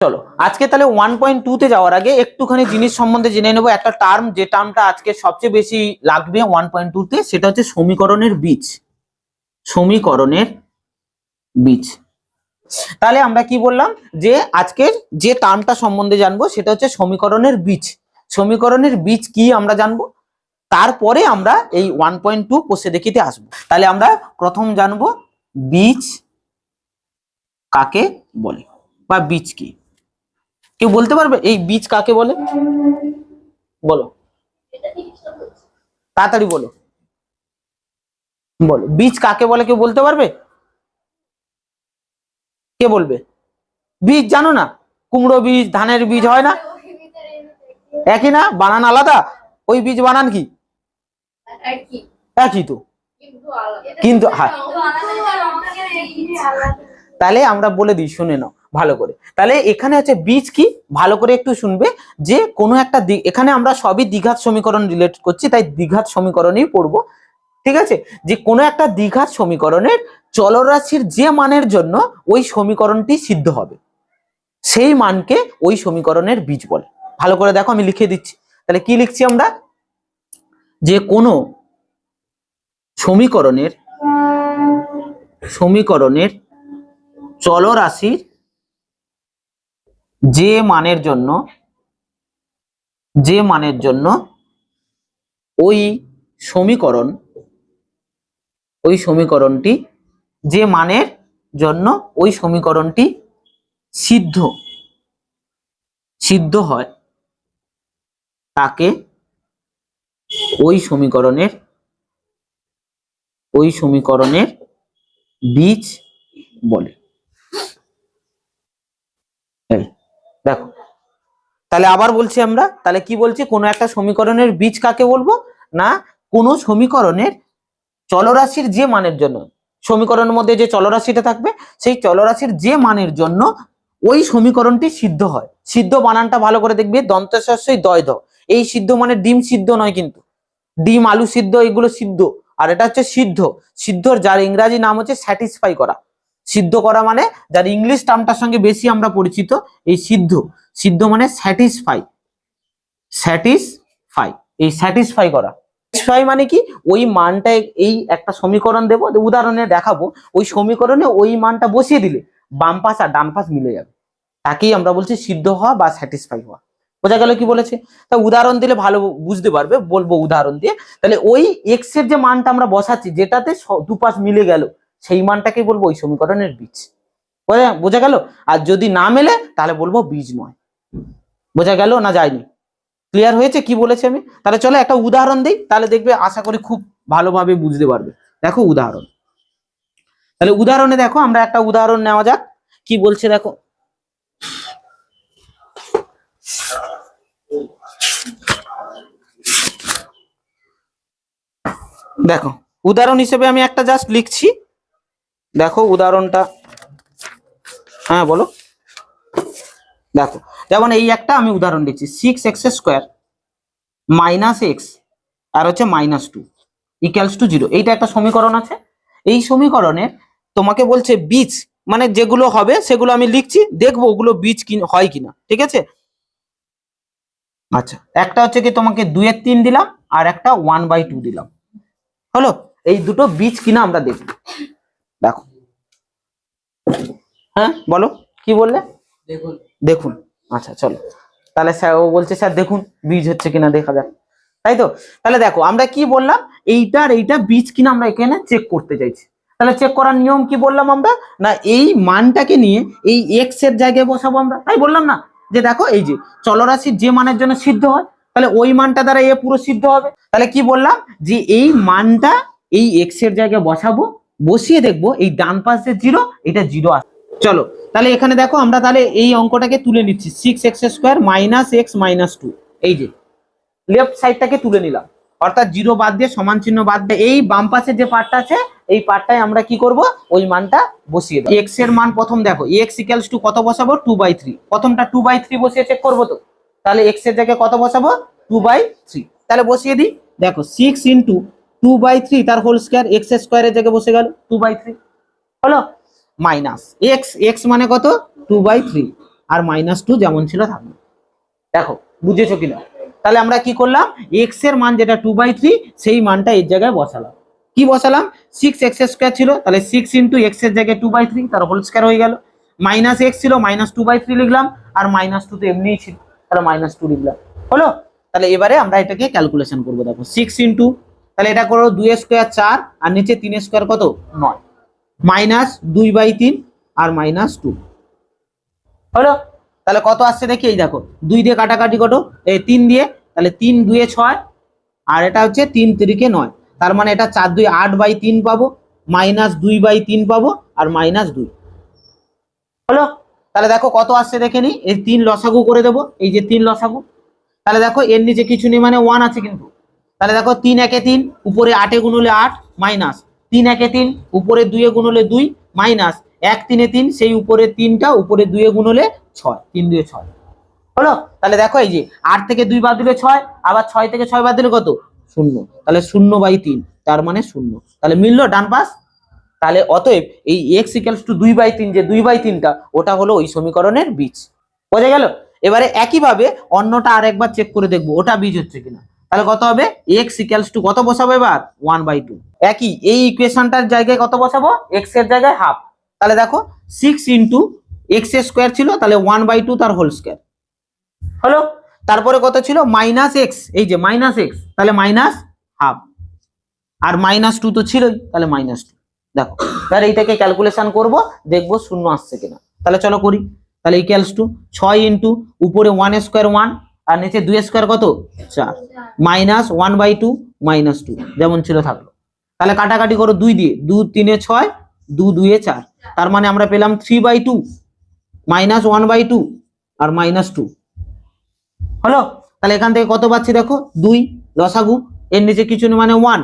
চলো, আজকে তাহলে ওয়ান পয়েন্ট টু তে যাওয়ার আগে একটুখানি জিনিস সম্বন্ধে জেনে নেব। একটা টার্ম যে টার্মটা আজকে সবচেয়ে বেশি লাগবে ওয়ান পয়েন্ট টু তে, সেটা হচ্ছে সমীকরণের বীজ। সমীকরণের বীজ। তাহলে আমরা কি বললাম? যে আজকের যে টার্মটা সম্বন্ধে জানব, সেটা হচ্ছে সমীকরণের বীজ। সমীকরণের বীজ কি আমরা জানব? তারপরে আমরা এই ওয়ান পয়েন্ট টু কোষে দেখিতে আসব? তাহলে আমরা প্রথম জানব বীজ কাকে বলে, বা বীজ কি? কেউ বলতে পারবে? এই বীজ কাকে বলে? বলো। তাড়াতাড়ি বলো। বলো। বীজ কাকে বলে কেউ বলতে পারবে? কে বলবে? বীজ জানো না? কুমড়ো বীজ, ধানের বীজ হয় না? একই না? বানান আলাদা? ওই বীজ বানান কি? একই তো। কিন্তু হ্যাঁ। তাহলে আমরা বলে দিই, শুনে নাও। ভালো করে। তাহলে এখানে হচ্ছে বীজ কি? ভালো করে একটু শুনবে যে কোনো একটা এখানে আমরা সবই দ্বিঘাত সমীকরণ রিলেট করছি, তাই দ্বিঘাত সমীকরণই পড়ব। ঠিক আছে? যে কোনো একটা দ্বিঘাত সমীকরণের চলরাশির যে মানের জন্য ওই সমীকরণটি সিদ্ধ হবে। সেই মানকে ওই সমীকরণের বীজ বলে। ভালো করে দেখো, আমি লিখে দিচ্ছি। তাহলে কি লিখছি আমরা? যে কোনো সমীকরণের সমীকরণের চলরাশির যে মানের জন্য, যে মানের জন্য ওই সমীকরণ, ওই সমীকরণটি, যে মানের জন্য ওই সমীকরণটি সিদ্ধ সিদ্ধ হয়, তাকে ওই সমীকরণের ওই সমীকরণের বীজ বলে এই, দেখো। তাহলে আবার বলছি আমরা, তাহলে কি বলছি, কোনো একটা সমীকরণের বীজ কাকে বলব? না, কোনো সমীকরণের চলরাশির যে মানের জন্য, সমীকরণের মধ্যে যে চলরাশিটা থাকবে, সেই চলরাশির যে মানের জন্য ওই সমীকরণটি সিদ্ধ হয়। সিদ্ধ বানানটা ভালো করে দেখবে, দন্তশস্যই দয় এই সিদ্ধ মানে ডিম সিদ্ধ নয় কিন্তু। ডিম, আলু সিদ্ধ, এগুলো সিদ্ধ। আর এটা হচ্ছে সিদ্ধ। সিদ্ধর যার ইংরাজি নাম হচ্ছে স্যাটিসফাই করা। সিদ্ধ করা মানে যার ইংলিশ টার্মটার সঙ্গে বেশি আমরা পরিচিত, এই সিদ্ধ। সিদ্ধ মানে স্যাটিসফাই স্যাটিসফাই এই স্যাটিসফাই করা। স্যাটিসফাই মানে কি? ওই মানটা এই একটা সমীকরণ দেবো উদাহরণে দেখাবো। ওই সমীকরণে ওই মানটা বসিয়ে দিলে বাম পাশ আর ডান পাশ মিলে যাবে। তাকেই আমরা বলছি সিদ্ধ হওয়া বা স্যাটিসফাই হওয়া। বোঝা গেল কি বলেছে? তা উদাহরণ দিলে ভালো বুঝতে পারবে, বলব উদাহরণ দিয়ে। তাহলে ওই এক্সের যে মানটা আমরা বসাচ্ছি, যেটাতে দুপাশ মিলে গেল সেই মানটাকে বলব ওই সমীকরণের বীজ। বোঝা গেল? আর যদি না মেলে, তাহলে বলব বীজ নয়। বোঝা গেল না যায়নি? ক্লিয়ার হয়েছে? কি বলেছি আমি? তাহলে চলো একটা উদাহরণ দিই, তাহলে দেখবে আশা করি খুব ভালোভাবে বুঝতে পারবে। দেখো উদাহরণ। তাহলে উদাহরণে দেখো, আমরা একটা উদাহরণ নেওয়া যাক। কি বলছে দেখো? দেখো, উদাহরণ হিসেবে আমি একটা জাস্ট লিখছি। দেখো উদাহরণটা। হ্যাঁ বলো। দেখো, যেমন এই একটা আমি উদাহরণ দিচ্ছি। Six X square minus X আর হচ্ছে minus two equals to zero এইটা একটা সমীকরণ আছে। এই সমীকরণে তোমাকে বলছে বীজ মানে যেগুলো হবে সেগুলো আমি লিখছি, দেখব ওগুলো বীজ হয় কিনা, ঠিক আছে? আচ্ছা একটা হচ্ছে কি তোমাকে দুয়ের তিন দিলাম আর একটা ওয়ান বাই টু দিলাম। হলো? এই দুটো বীজ কিনা আমরা দেখব। দেখো হ্যাঁ বলো কি বললে? দেখুন। দেখুন। আচ্ছা চলো। তাহলে স্যার ও বলছে স্যার দেখুন বীজ হচ্ছে কিনা দেখা যাক। তাই তো? তাহলে দেখো আমরা কি বললাম? এইটা আর এইটা বীজ কিনা আমরা এখানে চেক করতে চাইছি। তাহলে চেক করার নিয়ম কি বললাম আমরা? না এই মানটাকে নিয়ে এই এক্সের জায়গায় বসাবো আমরা। তাই বললাম না? যে দেখো এই যে চলরাশির যে মানের জন্য সিদ্ধ হয় তাহলে ওই মানটা দ্বারা এ পুরো সিদ্ধ হবে। তাহলে কি বললাম? যে এই মানটা এই এক্সের জায়গায় বসাবো বসিয়ে দেখব, এই ডান পাশে জিরো এটা জিরো আসে চলো, তাহলে এখানে দেখো আমরা তাহলে এই অঙ্কটাকে তুলে নিচ্ছি six X square minus X minus two এই যে লেফট সাইডটাকে তুলে নিলাম। অর্থাৎ জিরো বাদ দিয়ে সমান চিহ্ন বাদ দিয়ে, এই বাম পাশের যে পার্টটা আছে, এই পার্টটায় আমরা কি করব? ওই মানটা বসিয়ে দেবো। এক্সের মান প্রথম দেখো এক্স ইকালস টু কত বসাবো? টু বাই থ্রি প্রথমটা টু বাই থ্রি বসিয়ে চেক করব তো? তাহলে এক্সের জায়গায় কত বসাবো? টু বাই থ্রি তাহলে বসিয়ে দিই। দেখো six into two by three তার হোল স্কোয়ার এক্স স্কোয়ারের জায়গায় বসে গেল টু বাই থ্রি হলো? মাইনাস এক্স এক্স মানে কত? টু বাই থ্রি আর মাইনাস টু যেমন ছিল থাকবে দেখো, বুঝেছ কিনা? তাহলে আমরা কি করলাম? এক্সের মান যেটা টু বাই থ্রি সেই মানটা এর জায়গায় বসালাম। কি বসালাম? সিক্স এক্স স্কোয়ার ছিল, তাহলে সিক্স ইন্টু এক্সের জায়গায় টু বাই থ্রি তার হোল স্কোয়ার হয়ে গেল। মাইনাস এক্স ছিল মাইনাস টু বাই থ্রি লিখলাম, আর মাইনাস টু তো এমনিই ছিল, তাহলে মাইনাস টু লিখলাম। হলো? তাহলে এবারে আমরা এটাকে ক্যালকুলেশন করব, দেখো সিক্স ইন্টু তাহলে এটা করো দুই স্কোয়ার চার, আর নিচে তিন স্কোয়ার কত? নয়। মাইনাস দুই বাই তিন, আর মাইনাস টু। হলো? তাহলে কত আসছে দেখি, এই দেখো, দুই দিয়ে কাটাকাটি কত? এই তিন দিয়ে, তাহলে তিন দুয়ে ছয়, আর এটা হচ্ছে তিন তিরিকে নয়। তার মানে এটা চার দুই আট বাই তিন পাবো, মাইনাস দুই বাই তিন পাবো, আর মাইনাস দুই। হলো? তাহলে দেখো কত আসছে দেখে নি, এই তিন লসাগু করে দেবো, এই যে তিন লসাগু। তাহলে দেখো এর নিচে কিছু নেই মানে ওয়ান আছে কিন্তু। তাহলে দেখো তিন একে তিন, উপরে আটে গুণলে আট, মাইনাস। তিন একে তিন, উপরে দুয়ে গুণলে দুই, মাইনাস। এক তিনে তিন, সেই উপরে তিনটা, উপরে দুয়ে গুণলে ছয়, তিন দুয়ে ছয়। হলো? তাহলে দেখো এই যে, আট থেকে দুই বাদ দিলে ছয়, আবার ছয় থেকে ছয় বাদ দিলে কত? শূন্য। তাহলে শূন্য বাই তিন, তার মানে শূন্য। তাহলে মিললো? ডান পাশ? তাহলে অতএব এই এক্স ইকালস টু দুই বাই তিন যে দুই বাই তিনটা, ওটা হলো ওই সমীকরণের বীজ। বোঝা গেল? এবারে একইভাবে অন্যটা আরেকবার চেক করে দেখব, ওটা বীজ হচ্ছে কিনা। তাহলে কত হবে? এক্স ইকালস টু কত বসাবো এবার? ওয়ান বাই টু একই, এই ইকুয়েশনটার জায়গায় কত বসাবো? এক্সের জায়গায় হাফ তাহলে দেখো সিক্স ইন্টু এক্সের স্কোয়ার ছিল, তাহলে ওয়ান বাই টু তার হোল স্কোয়ার হলো? তারপরে কত ছিল? মাইনাস এক্স এই যে মাইনাস এক্স তাহলে মাইনাস হাফ আর মাইনাস টু তো ছিলই, তাহলে মাইনাস টু দেখো তাহলে এইটাকে ক্যালকুলেশন করব, দেখব শূন্য আসছে কিনা। তাহলে চলো করি। তাহলে ইকুয়ালস টু ছয় ইন্টু উপরে ওয়ান স্কোয়ার ওয়ান আর নিচে দুই স্কোয়ার কত? চার। Minus one by two minus two যেমন ছিল থাকল। তাহলে কাটাকাটি করো দুই দিয়ে। দু তিনে ছয়, দু দুয়ে চার। তার মানে আমরা পেলাম three by two minus one by two R minus two হলো? তাহলে এখান থেকে কত পাচ্ছি দেখো? দুই লসাগু এর নিচে কিছু মানে ওয়ান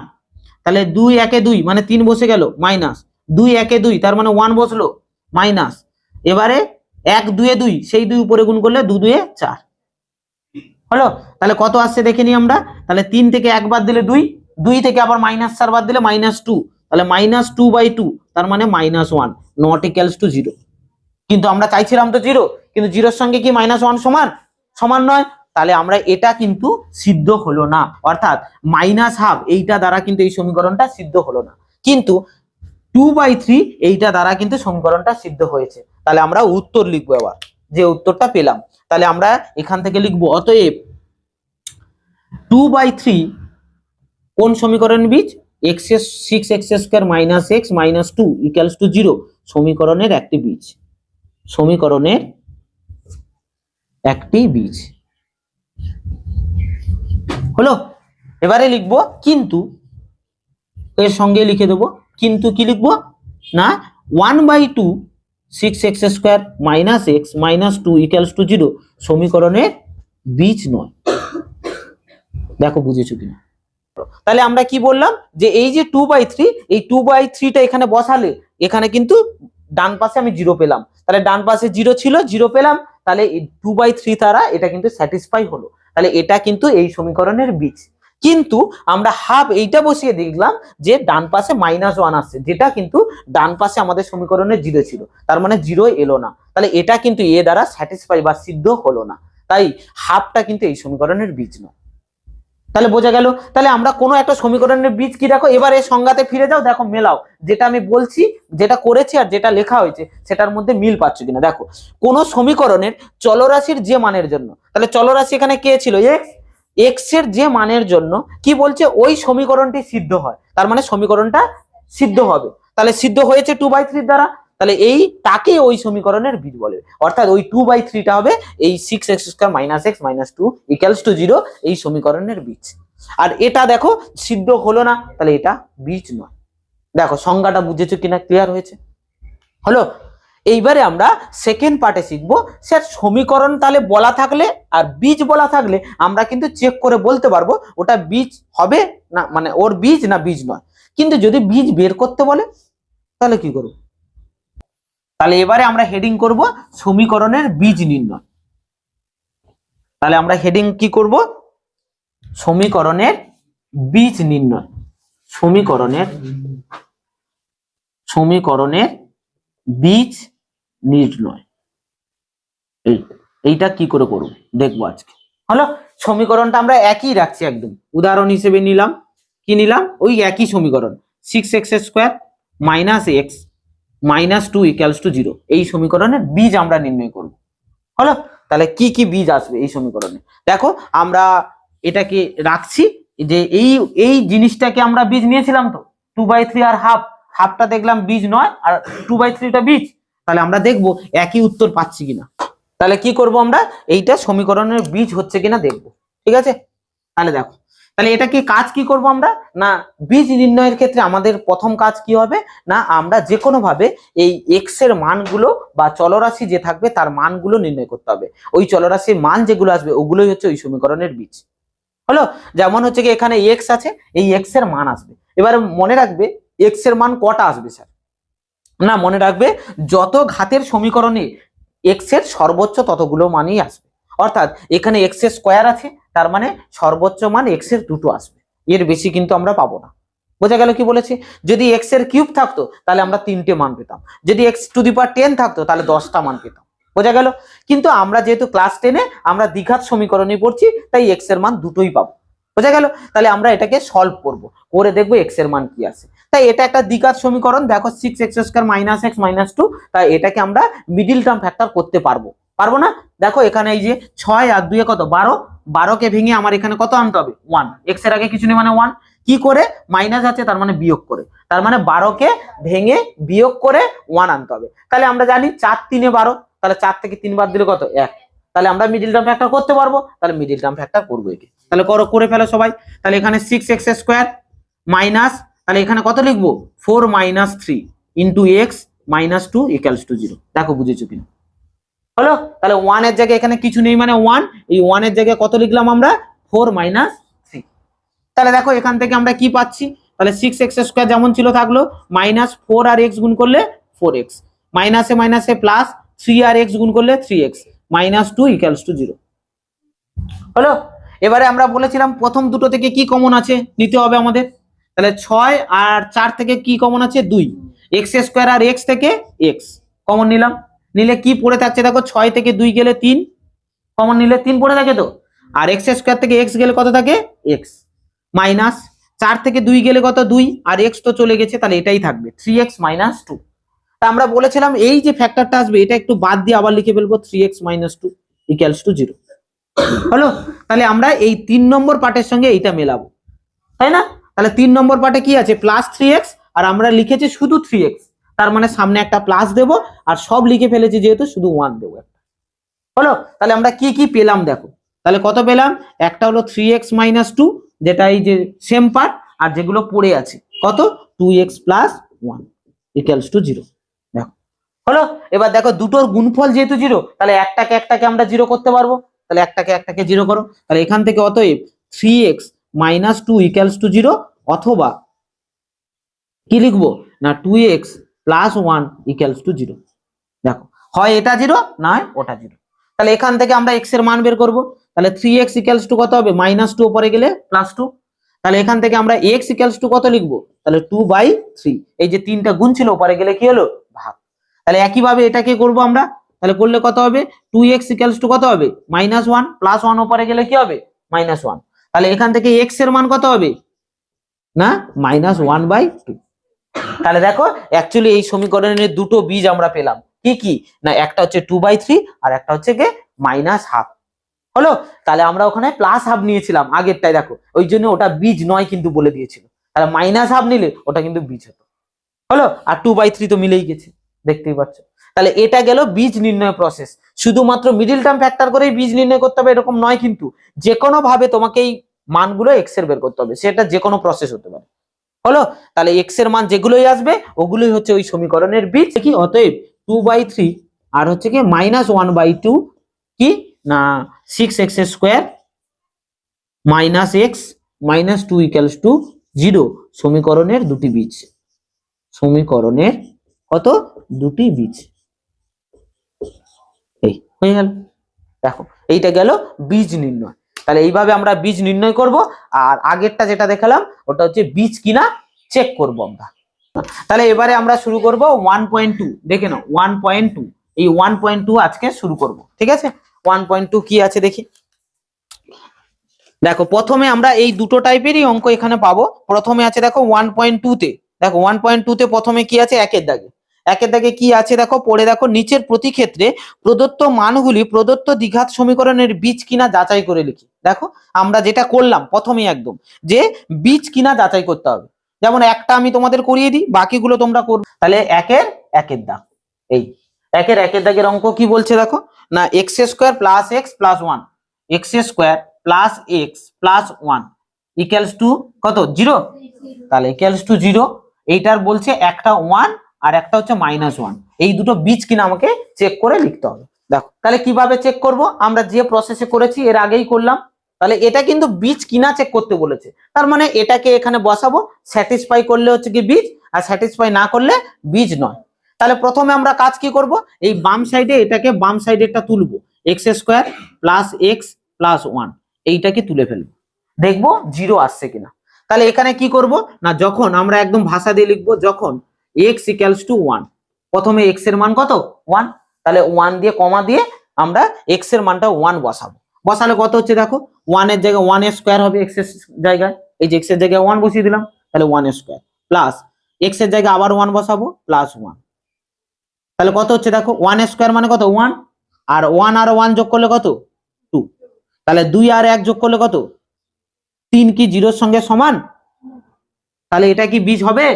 তাহলে দুই একে দুই মানে তিন বসে গেল মাইনাস দুই একে দুই, তার মানে ওয়ান বসল মাইনাস এবারে এক দুয়ে দুই, সেই দুই উপরে গুণ করলে দু দুয়ে চার। হলো? তাহলে কত আসছে দেখে নি আমরা। তাহলে তিন থেকে এক বাদ দিলে দুই দুই থেকে আবার মাইনাস চার বাদ দিলে মাইনাস টু তাহলে মাইনাস টু বাই টু তার মানে minus one not equals to zero কিন্তু আমরা চাইছিলাম তো জিরো কিন্তু জিরোর সঙ্গে কি মাইনাস ওয়ান সমান? সমান নয়। তাহলে আমরা এটা কিন্তু সিদ্ধ হলো না। অর্থাৎ মাইনাস হাফ এইটা দ্বারা কিন্তু এই সমীকরণটা সিদ্ধ হলো না। কিন্তু টু বাই থ্রি এইটা দ্বারা কিন্তু সমীকরণটা সিদ্ধ হয়েছে। তাহলে আমরা উত্তর লিখব এবার। যে উত্তরটা পেলাম। তাহলে আমরা এখান থেকে লিখব, অতএব টু বাই থ্রি কোন সমীকরণ বীজ? X is six X square minus X minus two equals to zero সমীকরণের একটি বীজ। সমীকরণের একটি বীজ। হলো? এবারে লিখব, কিন্তু এর সঙ্গে লিখে দেবো, কিন্তু কি লিখব? না one by two six X square minus X minus two equals to zero সমীকরণের বীজ নয়। দেখো বুঝেছ কিনা? তাহলে আমরা কি বললাম? যে এই যে টু বাই থ্রি এই টু বাই থ্রিটা এখানে বসালে এখানে কিন্তু ডান পাশে আমি জিরো পেলাম। তাহলে ডান পাশে জিরো ছিল জিরো পেলাম। তাহলে টু বাই থ্রি তারা এটা কিন্তু স্যাটিসফাই হলো। তাহলে এটা কিন্তু এই সমীকরণের বীজ। কিন্তু আমরা হাফ এইটা বসিয়ে দেখলাম যে ডান পাশে মাইনাস ওয়ান আসছে, যেটা কিন্তু ডান পাশে আমাদের সমীকরণে জিরো ছিল। তার মানে জিরো এলো না। তাহলে এটা কিন্তু এ দ্বারা স্যাটিসফাই বা সিদ্ধ হলো না। তাই হাফটা কিন্তু এই সমীকরণের বীজ নয়। তাহলে বোঝা গেল? তাহলে আমরা কোনো একটা সমীকরণের বীজ কি দেখো? এবার এই সংজ্ঞাতে ফিরে যাও, দেখো মেলাও। যেটা আমি বলছি, যেটা করেছি আর যেটা লেখা হয়েছে, সেটার মধ্যে মিল পাচ্ছ কিনা? দেখো, কোন সমীকরণের চলরাশির যে মানের জন্য, তাহলে চলরাশি এখানে কে ছিল? এক্স এক্সের যে মানের জন্য কি বলছে, ওই সমীকরণটি সিদ্ধ হয়। তার মানে সমীকরণটা সিদ্ধ হবে। তাহলে সিদ্ধ হয়েছে টু বাই থ্রির দ্বারা, তাহলে এই তাকে ওই সমীকরণের বীজ বলে। অর্থাৎ ওই টু বাই থ্রিটা হবে এই six X square minus X minus two equals to zero এই সমীকরণের বীজ আর এটা দেখো, সিদ্ধ হলো না, তাহলে এটা বীজ নয়। দেখো, সংজ্ঞাটা বুঝেছ কিনা ক্লিয়ার হয়েছে? হলো? এইবারে আমরা সেকেন্ড পার্টে শিখব। স্যার, সমীকরণ তাহলে বলা থাকলে আর বীজ বলা থাকলে আমরা কিন্তু চেক করে বলতে পারব ওটা বীজ হবে না মানে ওর বীজ না বীজ নয়। কিন্তু যদি বীজ বের করতে বলে, তাহলে কি করব? তাহলে এবারে আমরা হেডিং করব সমীকরণের বীজ নির্ণয়। তাহলে আমরা হেডিং কি করব? সমীকরণের বীজ নির্ণয়। সমীকরণের সমীকরণের বীজ নির্ণয় এই, এইটা কি করে করব? দেখব আজকে। হলো, সমীকরণটা আমরা একই রাখছি একদম। উদাহরণ হিসেবে নিলাম। কি নিলাম? ওই একই সমীকরণ। Six X square minus X minus two equals to zero এই সমীকরণের বীজ আমরা নির্ণয় করব। হলো, তাহলে কি কি বীজ আসবে এই সমীকরণে? দেখো, আমরা এটাকে রাখছি যে এই এই জিনিসটাকে আমরা বীজ নিয়েছিলাম তো। টু বাই থ্রি আর হাফ হাফটা দেখলাম বীজ নয়, আর টু বাই থ্রিটা বীজ। তাহলে আমরা দেখব একই উত্তর পাচ্ছি কিনা। তাহলে কি করব আমরা? এইটা সমীকরণের বীজ হচ্ছে কিনা দেখব। ঠিক আছে? তাহলে দেখো। তাহলে এটা কি কাজ কি করব আমরা? না বীজ নির্ণয়ের ক্ষেত্রে আমাদের প্রথম কাজ কি হবে? না আমরা যে ভাবে এই এক্সের মানগুলো বা চলরাশি যে থাকবে তার মানগুলো নির্ণয় করতে হবে। ওই চলরাশির মান যেগুলো আসবে ওগুলোই হচ্ছে ওই সমীকরণের বীজ। হলো? যেমন হচ্ছে কি এখানে এক্স আছে, এই এক্সের মান আসবে। এবার মনে রাখবে এক্সের মান কটা আসবে, স্যার? না, মনে রাখবে, যত ঘাতের সমীকরণে এক্সের সর্বোচ্চ ততগুলো মানই আসবে। অর্থাৎ এখানে এক্সের স্কোয়ার আছে, তার মানে সর্বোচ্চ মান এক্সের দুটো আসবে। এর বেশি কিন্তু আমরা পাবো না। বোঝা গেল কি বলেছি? যদি এক্সের কিউব থাকতো, তাহলে আমরা তিনটে মান পেতাম। যদি X to the power ten থাকতো, তাহলে দশটা মান পেতাম। বোঝা গেল? কিন্তু আমরা যেহেতু ক্লাস টেনে আমরা দ্বিঘাত সমীকরণে পড়ছি, তাই এক্সের মান দুটোই পাবো। বোঝা গেল? তাহলে আমরা এটাকে সলভ করব। করে দেখব এক্সের মান কি আছে। তাই এটা একটা দ্বিঘাত সমীকরণ। দেখো six X square minus X minus two তাই এটাকে আমরা মিডিল টার্ম ফ্যাক্টর করতে পারব। পারব না? দেখো এখানে এই যে ছয় আর দুয়ে কত? বারো। বারোকে ভেঙে আমার এখানে কত আনতে হবে? ওয়ান এক্সের আগে কিছু নেই মানে ওয়ান কি করে? মাইনাস আছে, তার মানে বিয়োগ করে। তার মানে বারোকে ভেঙে বিয়োগ করে ওয়ান আনতে হবে। তাহলে আমরা জানি চার তিনে বারো। তাহলে চার থেকে তিন বার দিলে কত? এক। তাহলে আমরা মিডিল টার্ম ফ্যাক্টর করতে পারব। তাহলে মিডিল টার্ম ফ্যাক্টর করব একে। তাহলে করো, করে ফেলো সবাই। তাহলে এখানে সিক্স এক্স স্কোয়ার মাইনাস তাহলে এখানে কত লিখব? Four minus three into X minus two equals to zero. দেখো বুঝেছ কিনা? হলো? তাহলে ওয়ানের জায়গায় এখানে কিছু নেই মানে ওয়ান এই ওয়ানের জায়গায় কত লিখলাম আমরা? Four minus three. তাহলে দেখো এখান থেকে আমরা কি পাচ্ছি? তাহলে সিক্স এক্স স্কোয়ার যেমন ছিল থাকল মাইনাস ফোর আর এক্স গুণ করলে ফোর এক্স। মাইনাসে মাইনাসে প্লাস থ্রি আর এক্স গুণ করলে three X. Minus two equals to zero হলো? এবারে আমরা বলেছিলাম প্রথম দুটো থেকে কি কমন আছে? নিতে হবে আমাদের। তাহলে ছয় আর চার থেকে কি কমন আছে? দুই। এক্স স্কোয়ার আর এক্স থেকে এক্স কমন নিলাম। নিলে কি পড়ে থাকছে? দেখো, ছয় থেকে দুই গেলে তিন। কমন নিলে তিন পড়ে থাকে তো? আর এক্স স্কোয়ার থেকে এক্স গেলে কত থাকে? এক্স মাইনাস চার থেকে দুই গেলে কত? দুই। আর এক্স তো চলে গেছে, তাহলে এটাই থাকবে। থ্রি এক্স মাইনাস টু তা আমরা বলেছিলাম, এই যে ফ্যাক্টরটা আসবে, এটা একটু বাদ দিয়ে আবার লিখে ফেলব three x minus two equals to zero হলো? তাহলে আমরা এই তিন নম্বর পার্টের সঙ্গে এইটা মেলাবো। তাই না? তাহলে তিন নম্বর পার্টে কি আছে? প্লাস থ্রি এক্স আর আমরা লিখেছি শুধু থ্রি এক্স তার মানে সামনে একটা প্লাস দেব, আর সব লিখে ফেলেছি যেহেতু শুধু ওয়ান দেবো একটা। হলো? তাহলে আমরা কি কি পেলাম দেখো? তাহলে কত পেলাম? একটা হলো থ্রি এক্স মাইনাস টু যেটা এই যে সেম পার্ট আর যেগুলো পড়ে আছে। কত? Two x plus one equals to zero দেখো। হলো? এবার দেখো দুটোর গুণফল যেহেতু জিরো তাহলে একটাকে একটাকে আমরা জিরো করতে পারব। তাহলে একটাকে একটাকে জিরো করো। তাহলে এখান থেকে অতএব three x minus two equals to zero অথবা কি লিখব? না two x plus one equals to zero দেখো, হয় এটা জিরো নয় ওটা জিরো তাহলে এখান থেকে আমরা এক্সের মান বের করব। তাহলে থ্রি এক্স ইকুয়ালস টু কত হবে? মাইনাস টু উপরে গেলে প্লাস টু তাহলে এখান থেকে আমরা এক্স ইকুয়ালস টু কত লিখব? তাহলে টু বাই থ্রি এই যে তিনটা গুণ ছিল, উপরে গেলে কি হলো? ভাগ। তাহলে একইভাবে এটাকে করব আমরা? তাহলে করলে কত হবে? টু এক্স ইকুয়ালস টু কত হবে? মাইনাস ওয়ান প্লাস ওয়ান উপরে গেলে কি হবে? মাইনাস ওয়ান তাহলে এখান থেকে এক্সের মান কত হবে? না? মাইনাস ওয়ান বাই টু তাহলে দেখো অ্যাকচুয়ালি এই সমীকরণের দুটো বীজ আমরা পেলাম। কি কি? না, একটা হচ্ছে টু বাই থ্রি আর একটা হচ্ছে কে মাইনাস হাফ হলো? তাহলে আমরা ওখানে প্লাস হাফ নিয়েছিলাম আগেরটাই দেখো। ওই জন্য ওটা বীজ নয় কিন্তু বলে দিয়েছিল। তাহলে মাইনাস হাফ নিলে ওটা কিন্তু বীজ হতো। হলো? আর টু বাই থ্রি তো মিলেই গেছে। দেখতেই পাচ্ছ? তাহলে এটা গেল বীজ নির্ণয় প্রসেস শুধুমাত্র মিডিল টার্ম ফ্যাক্টর করেই বীজ নির্ণয় করতে হবে, এরকম নয় কিন্তু যে কোনো ভাবে তোমাকে এই মানগুলো এক্সের বের করতে হবে, সেটা যে কোনো প্রসেস হতে পারে। হলো? তাহলে এক্সের মান যেগুলোই আসবে, ওগুলোই হচ্ছে ওই সমীকরণের বীজ। কি অতএব টু বাই থ্রি আর হচ্ছে কি মাইনাস ওয়ান বাই টু কি? না six x square minus x minus two equals to zero সমীকরণের দুটি বীজ। সমীকরণের কত? দুটি বীজ। হয়ে গেল। দেখো, এইটা গেল বীজ নির্ণয়। তাহলে এইভাবে আমরা বীজ নির্ণয় করব, আর আগেরটা যেটা দেখালাম, ওটা হচ্ছে বীজ কিনা চেক করব আমরা। তাহলে এবারে আমরা শুরু করব ওয়ান পয়েন্ট টু দেখে নাও ওয়ান পয়েন্ট টু এই ওয়ান পয়েন্ট টু আজকে শুরু করব, ঠিক আছে? ওয়ান পয়েন্ট টু কি আছে দেখি? দেখো, প্রথমে আমরা এই দুটো টাইপেরই অঙ্ক এখানে পাবো। প্রথমে আছে, দেখো ওয়ান পয়েন্ট টু তে। দেখো ওয়ান পয়েন্ট টু তে প্রথমে কি আছে? একের দাগে। একের দাগে কি আছে দেখো? পড়ে দেখো, নিচের প্রতি ক্ষেত্রে প্রদত্ত মানগুলি প্রদত্ত দ্বিঘাত সমীকরণের বীজ কিনা যাচাই করে লিখি। দেখো, আমরা যেটা করলাম প্রথমেই একদম, যে বীজ কিনা যাচাই করতে হবে। যেমন একটা আমি তোমাদের করিয়ে দিই, বাকিগুলো তোমরা করবে তাহলে একের একের দাগ, এই একের একের দাগের অঙ্ক কি বলছে দেখো? না, x square plus x plus one, x square plus x plus one equals to কত? জিরো? তাহলে ইকুয়ালস টু জিরো, এইটার বলছে একটা ওয়ান আর একটা হচ্ছে মাইনাস ওয়ান এই দুটো বীজ কিনা আমাকে চেক করে লিখতে হবে। দেখো, তাহলে কীভাবে চেক করব? আমরা যে প্রসেসে করেছি, এর আগেই করলাম। তাহলে এটা কিন্তু বীজ কিনা চেক করতে বলেছে। তার মানে এটাকে এখানে বসাবো। স্যাটিসফাই করলে হচ্ছে কি বীজ, আর স্যাটিসফাই না করলে বীজ নয়। তাহলে প্রথমে আমরা কাজ কি করব? এই বাম সাইডে এটাকে বাম সাইডে সাইডেরটা তুলবো। X square plus x plus one এইটাকে তুলে ফেলব। দেখব জিরো আসছে কিনা। তাহলে এখানে কি করব? না, যখন আমরা একদম ভাষা দিয়ে লিখব, যখন এক্স ইকুয়ালস টু ওয়ান প্রথমে এক্সের মান কত? ওয়ান তাহলে ওয়ান দিয়ে কমা দিয়ে আমরা এক্সের মানটা ওয়ান বসাবো। বসালে কত হচ্ছে দেখো? ওয়ানের জায়গায় ওয়ান স্কোয়ার হবে এক্সের জায়গায়। এই যে এক্সের জায়গায় ওয়ান বসিয়ে দিলাম, তাহলে ওয়ান স্কোয়ার প্লাস এক্সের জায়গায় আবার ওয়ান বসাবো প্লাস ওয়ান তাহলে কত হচ্ছে দেখো? ওয়ান স্কোয়ার মানে কত? ওয়ান আর ওয়ান আর ওয়ান যোগ করলে কত? টু তাহলে দুই আর এক যোগ করলে কত? তিন কি জিরোর সঙ্গে সমান? তাহলে এটা কি বীজ হবে?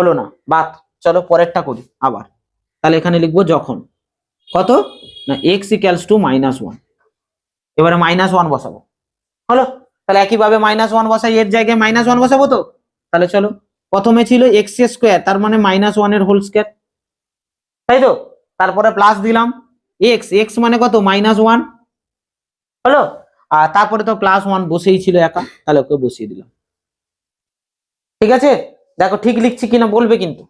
হলো না। বাদ, চলো পরেরটা করি আবার। তাহলে এখানে লিখব যখন। কত? না x equals to minus one এবারে মাইনাস ওয়ান বসাবো। হলো? তাহলে একইভাবে মাইনাস ওয়ান বসাই, এর জায়গায় মাইনাস ওয়ান বসাবো তো? তাহলে চলো, প্রথমে ছিল এক্স স্কোয়ার তার মানে মাইনাস ওয়ানের হোল স্কোয়ার তাই তো? তারপরে প্লাস দিলাম এক্স এক্স মানে কত? মাইনাস ওয়ান হলো? আর তারপরে তো প্লাস ওয়ান বসেই ছিল একা, তাহলে ওকে বসিয়ে দিলাম। ঠিক আছে? দেখো ঠিক লিখছি কিনা বলবে কিন্তু।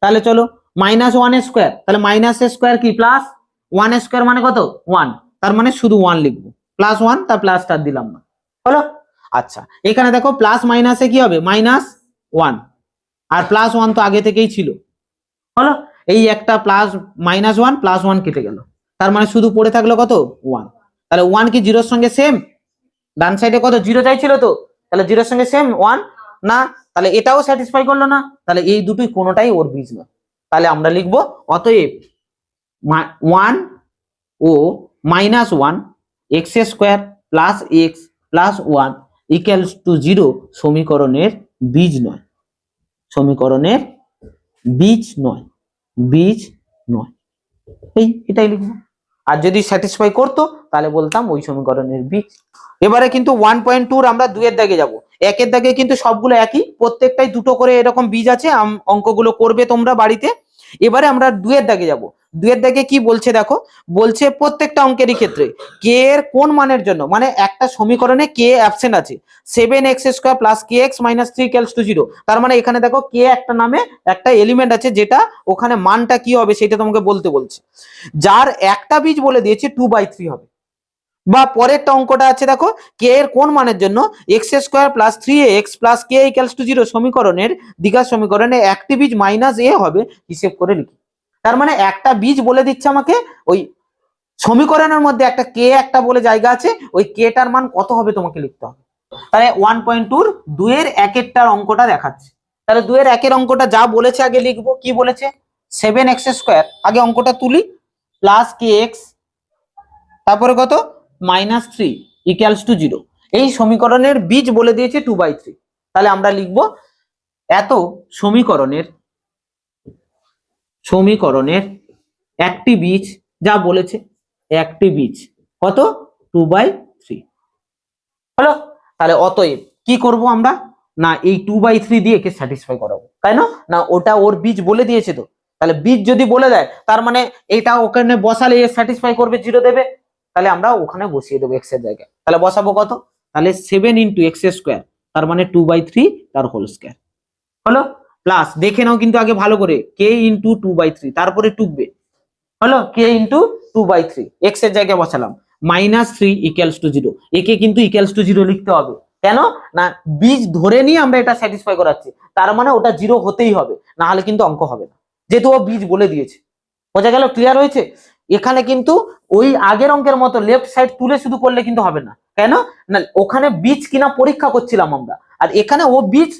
তাহলে চলো মাইনাস ওয়ান স্কোয়ার তাহলে মাইনাস স্কোয়ার কি? প্লাস ওয়ান স্কোয়ার মানে কত? ওয়ান তার মানে শুধু ওয়ান লিখব। প্লাস ওয়ান তার প্লাস তার দিলাম না। হলো? আচ্ছা এখানে দেখো প্লাস মাইনাসে কি হবে? মাইনাস ওয়ান আর প্লাস ওয়ান তো আগে থেকেই ছিল। হলো? এই একটা plus minus one plus one কেটে গেল। তার মানে শুধু পড়ে থাকল কত? ওয়ান তাহলে ওয়ান কি জিরোর সঙ্গে সেম ডান সাইডে কত? জিরো চাইছিল তো? তাহলে জিরোর সঙ্গে সেম ওয়ান না তাহলে এটাও স্যাটিসফাই করল না, তাহলে এই দুটোই কোনোটাই ওর বীজ নয়। তাহলে আমরা লিখব অতএব one O minus one x square plus x plus one equals to zero সমীকরণের বীজ নয়। সমীকরণের বীজ নয়। বীজ নয়। এই এটাই লিখব। আর যদি স্যাটিসফাই করতো, তাহলে বলতাম ওই সমীকরণের বি। এবারে কিন্তু ওয়ান পয়েন্ট টুর আমরা দুয়ের দাগে যাব। একের দাগে কিন্তু সবগুলো একই, প্রত্যেকটাই দুটো করে এরকম বীজ আছে অঙ্কগুলো করবে তোমরা বাড়িতে। এবারে আমরা দুয়ের দাগে যাব। দুয়ের দাগে কি বলছে দেখো? বলছে প্রত্যেকটা অঙ্কেরই ক্ষেত্রে কে এর কোন মানের জন্য? মানে একটা সমীকরণে কে অ্যাবসেন্ট আছে। Seven x square plus k x minus three equals to zero তার মানে এখানে দেখো কে একটা নামে একটা এলিমেন্ট আছে যেটা ওখানে মানটা কি হবে সেটা তোমাকে বলতে বলছে। যার একটা বীজ বলে দিয়েছে টু বাই থ্রি হবে। বা পরেরটা অঙ্কটা আছে দেখো কে এর কোন মানের জন্য x square plus three x plus k equals to zero সমীকরণের দ্বিঘাত সমীকরণে একটি বীজ মাইনাস এ হবে, হিসেব করে লিখি। তার মানে একটা বীজ বলে দিচ্ছে আমাকে, ওই সমীকরণের মধ্যে একটা কে একটা বলে জায়গা আছে, ওই কেটার মান কত হবে তোমাকে লিখতে হবে। তাহলে ওয়ান পয়েন্ট টুর দুয়ের একেরটার অঙ্কটা দেখাচ্ছে। তাহলে দুয়ের একের অঙ্কটা যা বলেছে আগে লিখব, কি বলেছে? সেভেন এক্স স্কোয়ার আগে অঙ্কটা তুলি প্লাস কে এক্স তারপরে কত? Minus three equals to zero এই সমীকরণের বীজ বলে দিয়েছে টু বাই থ্রি তাহলে আমরা লিখব, এত সমীকরণের সমীকরণের একটি বীজ যা বলেছে, একটি বীজ। কত? টু বাই থ্রি হলো? তাহলে অতএব কি করব আমরা? না, এই টু বাই থ্রি দিয়ে একে স্যাটিসফাই করাবো। তাই না? না, ওটা ওর বীজ বলে দিয়েছে তো। তাহলে বীজ যদি বলে দেয়, তার মানে এটা ওখানে বসালে স্যাটিসফাই করবে জিরো দেবে। তাহলে আমরা ওখানে বসিয়ে দেবো এক্সের জায়গায়। তাহলে বসাবো কত? তাহলে সেভেন ইন্টু এক্স স্কোয়ার তার মানে টু বাই থ্রি তার হোল স্কোয়ার হলো? প্লাস দেখে নাও কিন্তু আগে ভালো করে k into two by three তারপরে টুকবে। হলো? K into two by three এক্সের জায়গায় বসালাম। Minus three equals to zero একে কিন্তু ইকুয়ালস টু জিরো লিখতে হবে। কেন? না, বীজ ধরে নিয়ে আমরা এটা স্যাটিসফাই করাচ্ছি। তার মানে ওটা জিরো হতেই হবে না হলে কিন্তু অঙ্ক হবে না। যেহেতু ও বীজ বলে দিয়েছে। বোঝা গেল? ক্লিয়ার হয়েছে? এখানে কিন্তু ওই আগের অঙ্কের মতো লেফট সাইড তুলে শুধু করলে কিন্তু হবে না। কেন? না, ওখানে বীজ কিনা পরীক্ষা করছিলাম আমরা। আর এখানে ও বীজ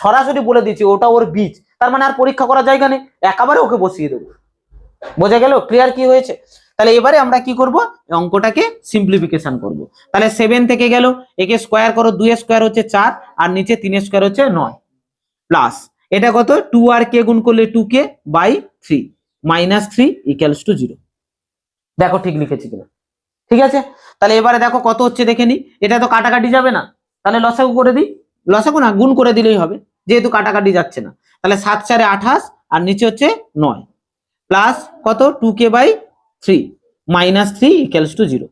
সরাসরি বলে দিয়েছে, ওটা ওর বীজ। তার মানে আর পরীক্ষা করা জায়গা নেই। একেবারে ওকে বসিয়ে দেবো। বোঝা গেল? ক্লিয়ার কি হয়েছে? তাহলে এবারে আমরা কি করব? অঙ্কটাকে সিম্পলিফিকেশন করব। তাহলে সেভেন থেকে গেল, একে স্কোয়ার করো, দুই স্কোয়ার হচ্ছে চার, আর নিচে তিন স্কোয়ার হচ্ছে নয়। প্লাস এটা কত? টু আর কে গুণ করলে two k by three minus three equals to zero দেখো ঠিক লিখেছি কিনা। ঠিক আছে? তাহলে এবারে দেখো কত হচ্ছে দেখে নি। এটা তো কাটাকাটি যাবে না। তাহলে লসাগু করে দিই। লসাগু না, গুণ করে দিলেই হবে। যেহেতু কাটাকাটি যাচ্ছে না। তাহলে সাত চারে আঠাশ, আর নিচে হচ্ছে নয়। প্লাস কত? Two k by three minus three equals to zero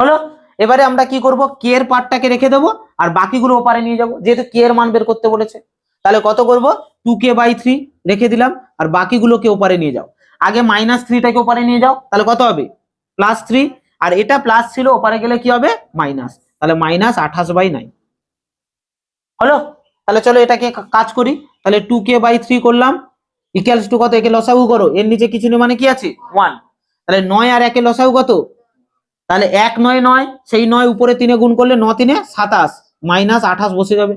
হলো? এবারে আমরা কি করব? কে এর পার্টটাকে রেখে দেবো, আর বাকিগুলো ওপারে নিয়ে যাব। যেহেতু কে এর মান বের করতে বলেছে। তাহলে কত করব? টু কে বাই থ্রি রেখে দিলাম, আর বাকিগুলোকে ওপারে নিয়ে যাও। আগে মাইনাস থ্রিটাকে ওপারে নিয়ে যাও, তাহলে কত হবে? প্লাস থ্রি আর এটা প্লাস ছিল, ওপারে গেলে কি হবে? মাইনাস তাহলে মাইনাস আঠাশ বাই নাইন হলো? তাহলে চলো এটাকে কাজ করি। তাহলে টু কে বাই থ্রি করলাম। ইকুয়ালস টু কত? একে লসাগু করো। এর নিচে কিছু নেই মানে কি আছে? ওয়ান তাহলে নয় আর একে লসাগু কত? তাহলে এক নয় নয়, সেই নয় উপরে তিনে গুণ করলে ন তিনে সাতাশ। মাইনাস আঠাশ বসে যাবে।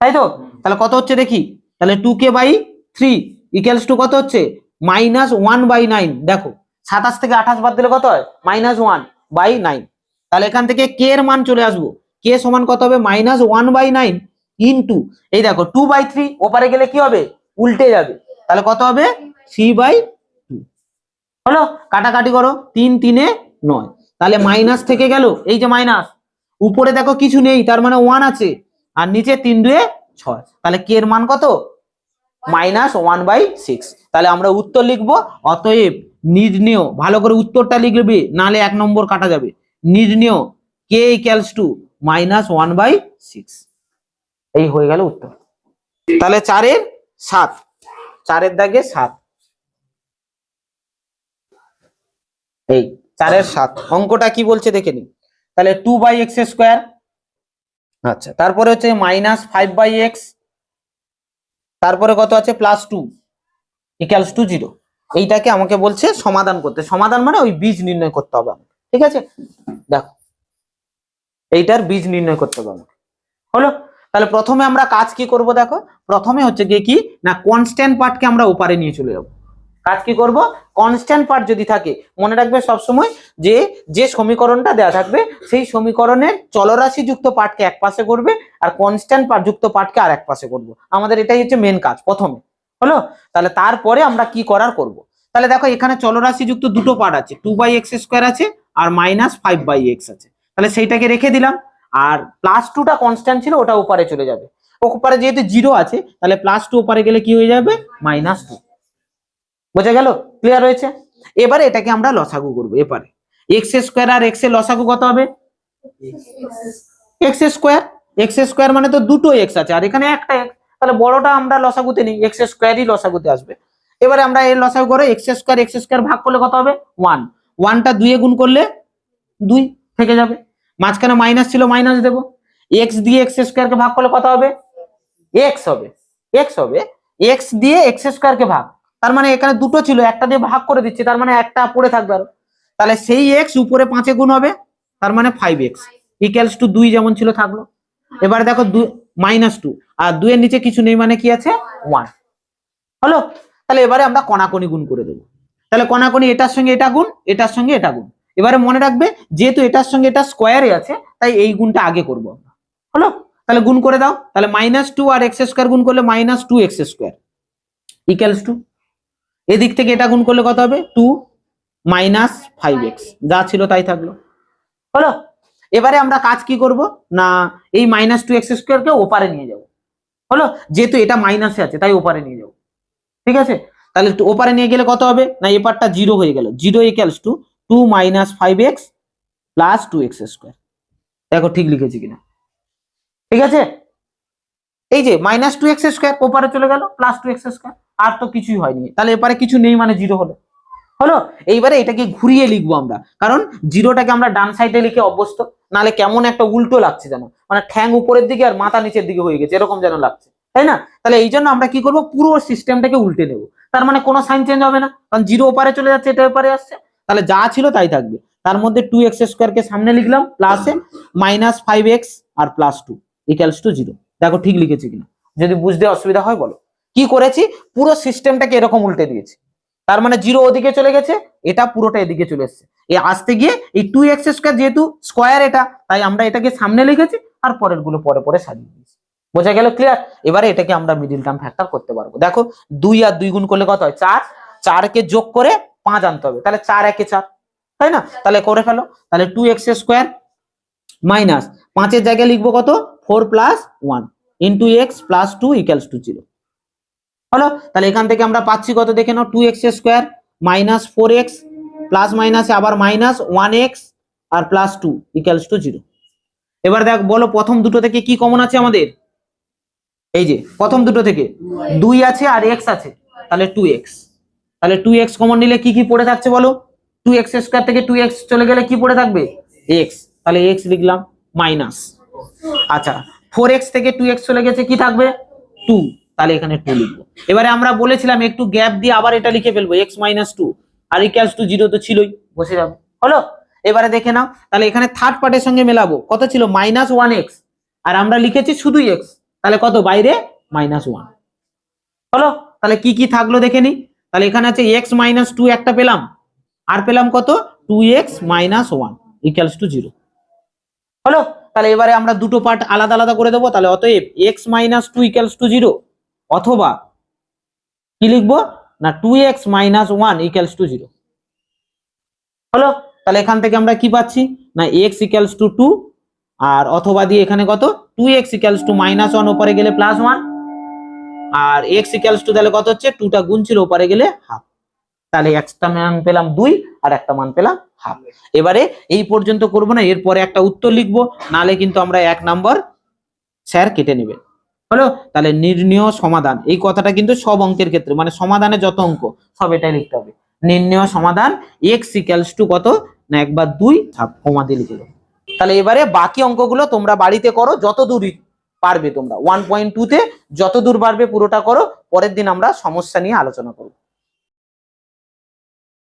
তাই তো? তাহলে কত হচ্ছে দেখি? তাহলে two k by three equals to কত হচ্ছে? মাইনাস ওয়ান বাই নাইন, দেখো, সাতাশ থেকে আঠাশ বাদ দিলে কত হয়? Minus one by nine. তাহলে এখান থেকে কে এর মান চলে আসব? কে সমান কত হবে? Minus one by nine into, এই দেখো, টু বাই থ্রি, ওপারে গেলে কি হবে? উল্টে যাবে। তাহলে কত হবে? Three by two. হলো? কাটাকাটি করো, তিন তিনে নয়। তাহলে মাইনাস থেকে গেল, এই যে মাইনাস, উপরে দেখো কিছু নেই, তার মানে ওয়ান আছে, আর নিচে তিন দুয়ে ছয়। তাহলে কে এর মান কত? মাইনাস ওয়ান বাই সিক্স তাহলে আমরা উত্তর লিখব অতএব নির্ণেয় ভালো করে উত্তরটা লিখবে নালে এক নম্বর কাটা যাবে। নির্ণেয় k equals to minus one by six এই হয়ে গেল উত্তর। তাহলে চারের সাত চারের দাগে সাত। এই চারের সাত অঙ্কটা কি বলছে দেখে নি। তাহলে টু বাই এক্স স্কোয়ার আচ্ছা তারপরে হচ্ছে মাইনাস ফাইভ বাই এক্স তারপরে কত আছে? Plus two equals to zero এইটাকে আমাকে বলছে সমাধান করতে। সমাধান মানে ওই বীজ নির্ণয় করতে হবে আমাকে। ঠিক আছে? দেখো। এইটার বীজ নির্ণয় করতে হবে আমাকে। হলো? তাহলে প্রথমে আমরা কাজ কি করব দেখো? প্রথমে হচ্ছে গিয়ে কি? না কনস্ট্যান্ট পার্টকে আমরা ওপারে নিয়ে চলে যাব। কাজ কি করব? কনস্ট্যান্ট পার্ট যদি থাকে, মনে রাখবে সব সময় যে যে সমীকরণটা দেওয়া থাকবে, সেই সমীকরণের চলরাশি যুক্ত পার্টকে এক পাশে করবে আর কনস্ট্যান্ট পার্ট যুক্ত পার্টকে আর এক পাশে করব। আমাদের এটাই হচ্ছে মেন কাজ, প্রথমে। হলো? তাহলে তারপরে আমরা কি করার করব? তাহলে দেখো, এখানে চলরাশি যুক্ত দুটো পার্ট আছে টু বাই এক্স স্কোয়ার আছে আর মাইনাস ফাইভ বাই এক্স আছে। তাহলে সেইটাকে রেখে দিলাম। আর প্লাস টুটা কনস্ট্যান্ট ছিল, ওটা ওপারে চলে যাবে। ওপারে যেহেতু জিরো আছে, তাহলে প্লাস টু ওপারে গেলে কি হয়ে যাবে? মাইনাস টু বোঝা গেল? ক্লিয়ার হয়েছে? এবারে এটাকে আমরা লসাগু করব এবারে এক্স স্কোয়ার আর এক্সের লসাগু কত হবে? এক্স স্কোয়ার এক্স স্কোয়ার মানে তো দুটো এক্স আছে, আর এখানে একটা এক্স তাহলে বড়টা আমরা লসাগুতে নিই এক্স স্কোয়ারই লসাগুতে আসবে। এবারে আমরা এর লসাগু করে এক্স স্কোয়ার এক্স স্কোয়ার ভাগ করলে কত হবে? ওয়ান ওয়ানটা দুইয়ে গুণ করলে দুই থেকে যাবে। মাঝখানে মাইনাস ছিল মাইনাস দেবো। এক্স দিয়ে এক্স স্কোয়ারকে ভাগ করলে কত হবে? এক্স হবে। এক্স হবে। এক্স দিয়ে এক্স স্কোয়ারকে ভাগ। তার মানে এখানে দুটো ছিল, একটা দিয়ে ভাগ করে দিচ্ছি, তার মানে একটা পড়ে থাকবে আরও। তাহলে সেই এক্স উপরে পাঁচে গুণ হবে, তার মানে ফাইভ এক্স ইকুয়ালস টু দুই যেমন ছিল, থাকল। এবার দেখো মাইনাস টু আর দুইয়ের নিচে কিছু নেই মানে কি আছে? ওয়ান হলো? তাহলে এবারে আমরা কণাকণি গুণ করে দেবো। তাহলে কণাকণি এটার সঙ্গে এটা গুণ, এটার সঙ্গে এটা গুণ। এবারে মনে রাখবে, যেহেতু এটার সঙ্গে এটা স্কোয়ারে আছে, তাই এই গুণটা আগে করব আমরা। হলো? তাহলে গুণ করে দাও। তাহলে মাইনাস টু আর এক্স স্কোয়ার গুণ করলে minus two x square equals to এদিক থেকে এটা গুণ করলে কত হবে? টু মাইনাস ফাইভ এক্স যা ছিল তাই থাকল। হলো? এবারে আমরা কাজ কি করব? না, এই মাইনাস টু এক্স স্কোয়ারকে ওপারে নিয়ে যাব। হলো? যেহেতু এটা মাইনাসে আছে, তাই ওপারে নিয়ে যাব। ঠিক আছে? তাহলে ওপারে নিয়ে গেলে কত হবে? না এপারটা জিরো হয়ে গেল। Zero equals to two minus five x plus two x square দেখো ঠিক লিখেছি কিনা। ঠিক আছে? এই যে মাইনাস টু এক্স স্কোয়ার ওপারে চলে গেল প্লাস টু এক্স স্কোয়ার আর তো কিছুই হয়নি। তাহলে এপারে কিছু নেই মানে জিরো হলো। হলো? এইবারে এটাকে ঘুরিয়ে লিখব আমরা। কারণ জিরোটাকে আমরা ডান সাইডে লিখে অভ্যস্ত। নালে কেমন একটা উল্টো লাগছে যেন। মানে ঠ্যাং উপরের দিকে আর মাথা নিচের দিকে হয়ে গেছে। এরকম যেন লাগছে। তাই না? তাহলে এই জন্য আমরা কি করব? পুরো সিস্টেমটাকে উল্টে নেব। তার মানে কোনো সাইন চেঞ্জ হবে না। কারণ জিরো ওপারে চলে যাচ্ছে, এটা ওপারে আসছে। তাহলে যা ছিল তাই থাকবে। তার মধ্যে টু এক্স স্কোয়ারকে সামনে লিখলাম প্লাসে minus five x R plus two equals to zero দেখো ঠিক লিখেছি কিনা। যদি বুঝতে অসুবিধা হয়, বলো। কি করেছি? পুরো সিস্টেমটাকে এরকম উল্টে দিয়েছি। তার মানে জিরো ওদিকে চলে গেছে, এটা পুরোটা এদিকে চলে এসছে। এই আসতে গিয়ে এই টু এক্স স্কোয়ার যেহেতু স্কোয়ার এটা, তাই আমরা এটাকে সামনে লিখেছি আর পরেরগুলো পরে পরে সাজিয়ে দিয়েছি। বোঝা গেল ক্লিয়ার এবারে এটাকে আমরা মিডিল টার্ম ফ্যাক্টর করতে পারব। দেখো, দুই আর দুই গুণ করলে কত হয়? চার। চারকে যোগ করে পাঁচ আনতে হবে। তাহলে চার একে চার। তাই না? তাহলে করে ফেলো। তাহলে টু এক্স স্কোয়ার মাইনাস পাঁচের জায়গায় লিখব কত? Four plus one into x plus two equals to zero হলো? তাহলে এখান থেকে আমরা পাচ্ছি কত? দেখে নাও two x square minus four x plus মাইনাসে আবার minus one x R plus two equals to zero এবার দেখ, বলো প্রথম দুটো থেকে কি কমন আছে আমাদের? এই যে, প্রথম দুটো থেকে। দুই আছে আর এক্স আছে, তাহলে টু এক্স তাহলে টু এক্স কমন নিলে কি কি পড়ে থাকছে বলো? টু এক্স স্কোয়ার থেকে টু এক্স চলে গেলে কি পড়ে থাকবে? এক্স তাহলে এক্স লিখলাম মাইনাস আচ্ছা ফোর এক্স থেকে টু এক্স চলে গেছে, কি থাকবে? টু তাহলে এখানে টু লিখব। এবারে আমরা বলেছিলাম একটু গ্যাপ দিয়ে আবার এটা লিখে ফেলব এক্স মাইনাস টু আর ইকুয়ালস টু জিরো তো ছিলই, বসে যাবে। হলো? এবারে দেখে নাও, তাহলে এখানে থার্ড পার্টের সঙ্গে মেলাবো। কত ছিল? মাইনাস ওয়ান এক্স আর আমরা লিখেছি শুধু এক্স তাহলে কত? বাইরে মাইনাস ওয়ান হলো? তাহলে কি কি থাকল দেখে নি? তাহলে এখানে আছে এক্স মাইনাস টু একটা পেলাম। আর পেলাম কত? Two x minus one equals to zero হলো? তাহলে এবারে আমরা দুটো পার্ট আলাদা আলাদা করে দেবো, তাহলে অতএব x minus two equals to zero অথবা কি লিখব? না two x minus one equals to zero হলো? তাহলে এখান থেকে আমরা কি পাচ্ছি? না এক্স ইকুয়ালস টু টু আর অথবা দিয়ে এখানে কত? Two x equals to minus one ওপরে গেলে প্লাস ওয়ান আর এক্স ইকুয়ালস টু তাহলে কত হচ্ছে? টুটা গুণ ছিল ওপরে গেলে হাফ তাহলে একটা মান পেলাম দুই, আর একটা মান পেলাম হাফ এবারে এই পর্যন্ত করব না, এরপরে একটা উত্তর লিখব, নালে কিন্তু আমরা এক নাম্বার স্যার কেটে নেবে। হলো? তাহলে নির্ণয় সমাধান। এই কথাটা কিন্তু সব অঙ্কের ক্ষেত্রে মানে সমাধানে যত অঙ্ক, সব এটাই লিখতে হবে। নির্ণয় সমাধান এক্স ইকুয়ালস টু কত? না, একবার দুই থাক কমা দিয়ে লিখলো তাহলে এবারে বাকি অঙ্কগুলো তোমরা বাড়িতে করো, যত দূরই পারবে তোমরা। ওয়ান পয়েন্ট টুতে যত দূর পারবে পুরোটা করো, পরের দিন আমরা সমস্যা নিয়ে আলোচনা করব।